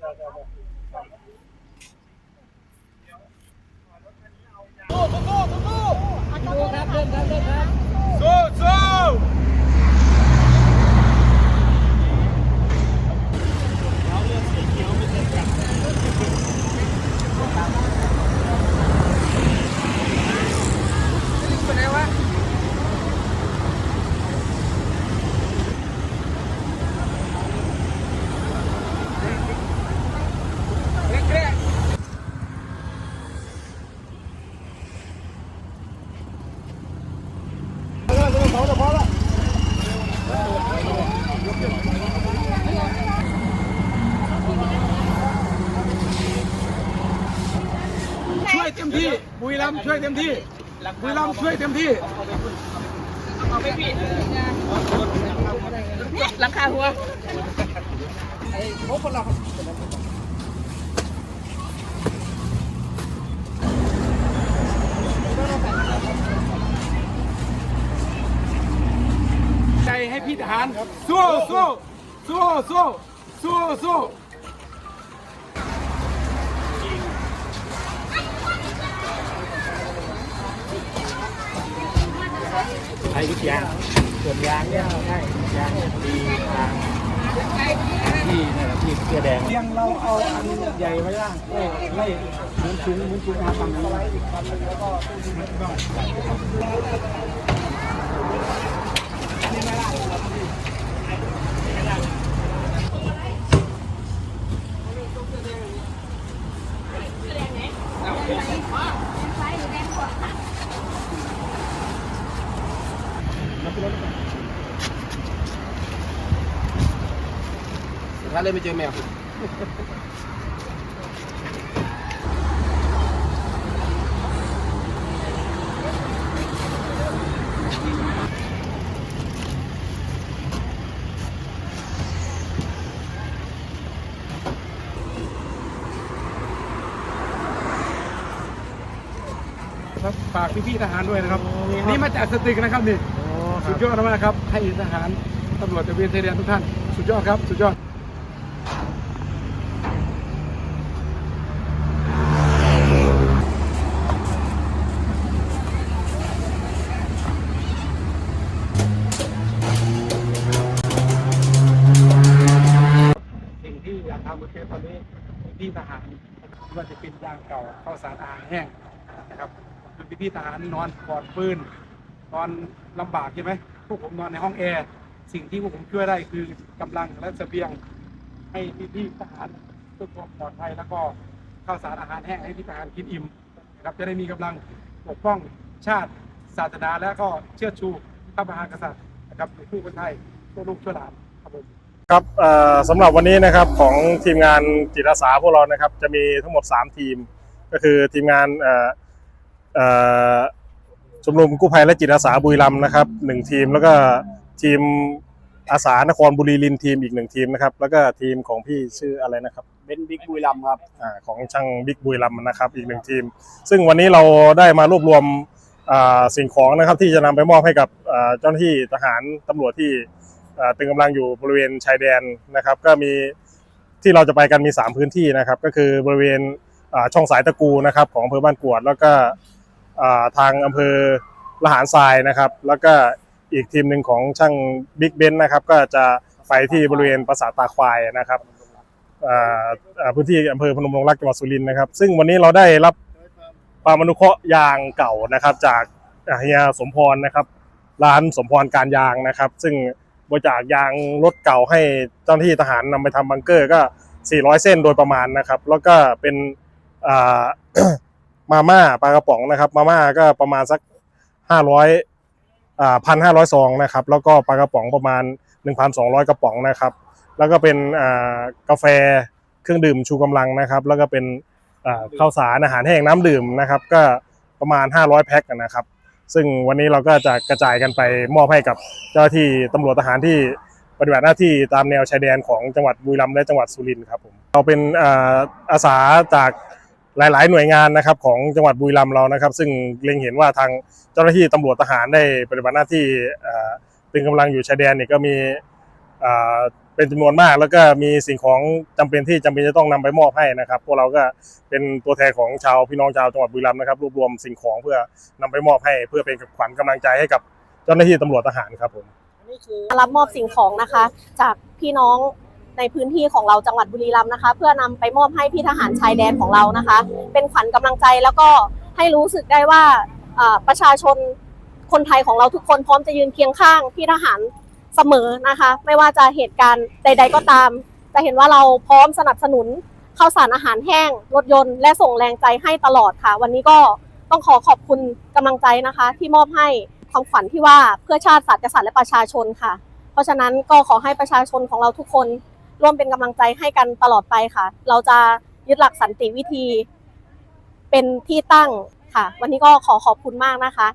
สู้สู้ช่วยเต็ มที่ บุรีรัมย์ช่วยเต็มที่ บุรีรัมย์ช่วยเต็มที่ หลังคาหัวใจให้พี่ทหารสู้สู้สู้สู้สู้สู้ ไอ้วิทยาส่วนยางเนี่ยใช่ยางดีทางที่นี่แหละที่เสื้อแดงเรียงเราเอาอันใหญ่ไว้ล่างไล่ไล่มุ้นชุ้งมุ้นชุ้งมาฟังนี้วก็ ถ้าเลยไม่เจอแมวครับฝากพี่ๆทหารด้วยนะครับ นี่มาจากสตึกนะครับนี่ สุดยอดมากครับ ให้ทหารตำรวจตะเวนชายแดนทุกท่าน สุดยอดครับ สุดยอดสิ่งที่อยากทำก็คือตอนนี้พี่ทหารไม่ว่าจะเป็นยางเก่าข้าวสารอาหารแห้งนะครับคือพี่ทหารนอนกอดปืน นอนลำบากใช่ไหมพวกผมนอนในห้องแอร์สิ่งที่พวกผมช่วยได้คือกำลังและเสบียงให้พี่ๆทหารเพื่อความปลอดภัยแล้วก็ข้าวสารอาหารแห้งให้พี่ทหารกินอิ่มนะครับจะได้มีกำลังปกป้องชาติศาสนาและก็เชื่อชูพระมหากษัตริย์นะครับในผู้คนไทยทั่วลูกทั่วหลานครับผมครับสำหรับวันนี้นะครับของทีมงานจิตอาสาพวกเรานะครับจะมีทั้งหมด 3 ทีม ก็คือทีมงานเอ่อเอ่อ ชมรมกู้ภัยและจิตอาสาบุรีรัมย์นะครับหนึ่งทีมแล้วก็ทีมอาสานครบุรีรินทร์ทีมอีกหนึ่งทีมนะครับ แล้วก็ทีมของพี่ชื่ออะไรนะครับเบนบิ๊กบุยลำครับอ่าของช่างบิ๊กบุรีรัมย์นะครับอีกหนึ่งทีม ซึ่งวันนี้เราได้มารวบรวมอ่าสิ่งของนะครับที่จะนำไปมอบให้กับอ่าเจ้าหน้าที่ทหารตำรวจที่อ่าตึงกำลังอยู่บริเวณชายแดนนะครับ ก็มีที่เราจะไปกันมี 3 พื้นที่นะครับ ก็คือบริเวณอ่าช่องสายตะกูนะครับของอำเภอบ้านกวดแล้วก็อ่า ทางอำเภอละหารทรายนะครับ แล้วก็อีกทีมหนึ่งของช่างบิ๊กเบนนะครับ ก็จะไปที่บริเวณปราสาทตาควายนะครับพื้นที่อำเภอพนมรงรักจังหวัดสุรินทร์นะครับ ซึ่งวันนี้เราได้รับความอนุเคราะห์ยางเก่านะครับ จากเฮียสมพรนะครับ ร้านสมพรการยางนะครับ ซึ่งบริจาคยางรถเก่าให้เจ้าหน้าที่ทหารนำไปทำบังเกอร์ก็ 400 เส้นโดยประมาณนะครับ แล้วก็เป็น มาม่าปลากระป๋องนะครับมาม่าก็ประมาณสัก500อ่า1,500ซองนะครับแล้วก็ปลากระป๋องประมาณ1,200กระป๋องนะครับแล้วก็เป็นอ่ากาแฟเครื่องดื่มชูกำลังนะครับ แล้วก็เป็นอ่าข้าวสารอาหารแห้งน้ำดื่มนะครับก็ประมาณ500แพ็คนะครับซึ่งวันนี้เราก็จะกระจายกันไปมอบให้กับเจ้าหน้าที่ตำรวจทหารที่ปฏิบัติหน้าที่ตามแนวชายแดนของจังหวัดบุรีรัมย์และจังหวัดสุรินทร์ครับผมเราเป็นอาสาจาก หลาย ๆ หน่วยงานนะครับของจังหวัดบุรีรัมย์เรานะครับ ซึ่งเล็งเห็นว่าทางเจ้าหน้าที่ตำรวจทหารได้ปฏิบัติหน้าที่ตึงกำลังอยู่ชายแดนเนี่ยก็มีเป็นจำนวนมากแล้วก็มีสิ่งของจำเป็นที่จำเป็นจะต้องนำไปมอบให้นะครับ พวกเราก็เป็นตัวแทนของชาวพี่น้องชาวจังหวัดบุรีรัมย์นะครับรวบรวมสิ่งของเพื่อนำไปมอบให้ เพื่อเป็นขวัญกำลังใจให้กับเจ้าหน้าที่ตำรวจทหารครับผมรับมอบสิ่งของนะคะ จากพี่น้อง ในพื้นที่ของเราจังหวัดบุรีรัมย์นะคะ เพื่อนำไปมอบให้พี่ทหารชายแดนของเรานะคะ เป็นขวัญกำลังใจแล้วก็ให้รู้สึกได้ว่าประชาชนคนไทยของเราทุกคนพร้อมจะยืนเคียงข้างพี่ทหารเสมอนะคะ ไม่ว่าจะเหตุการณ์ใด ๆ ก็ตาม จะเห็นว่าเราพร้อมสนับสนุนข้าวสารอาหารแห้ง รถยนต์ และส่งแรงใจให้ตลอดค่ะ วันนี้ก็ต้องขอขอบคุณกำลังใจนะคะ ที่มอบให้ความขวัญที่ว่าเพื่อชาติศาสตร์กษัตริย์และประชาชนค่ะ เพราะฉะนั้นก็ขอให้ประชาชนของเราทุกคน ร่วมเป็นกำลังใจให้กันตลอดไปค่ะ เราจะยึดหลักสันติวิธีเป็นที่ตั้งค่ะ วันนี้ก็ขอขอบคุณมากนะคะ